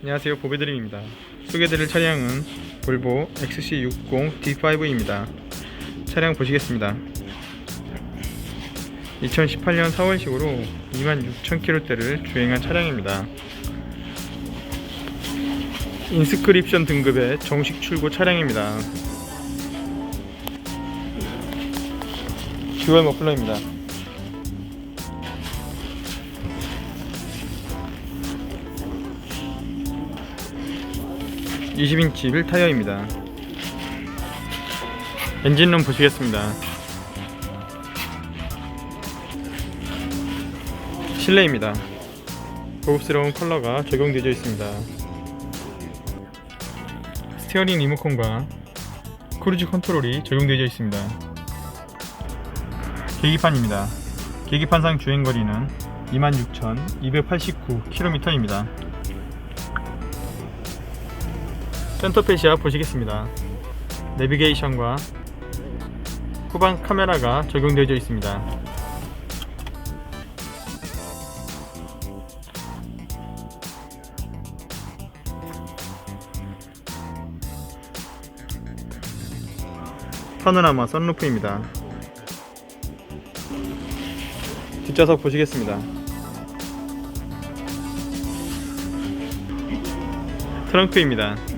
안녕하세요. 보배드림입니다. 소개해드릴 차량은 볼보 XC60 D5입니다. 차량 보시겠습니다. 2018년 4월식으로 26,000km대를 주행한 차량입니다. 인스크립션 등급의 정식 출고 차량입니다. 듀얼 머플러입니다 20인치 1타이어입니다. 엔진룸 보시겠습니다. 실내입니다. 고급스러운 컬러가 적용되어 있습니다. 스티어링 리모컨과 크루즈 컨트롤이 적용되어 있습니다. 계기판입니다. 계기판상 주행거리는 26,289km입니다. 센터페시아 보시겠습니다. 내비게이션과 후방 카메라가 적용되어 있습니다. 파노라마 썬루프입니다. 뒷좌석 보시겠습니다. 트렁크입니다.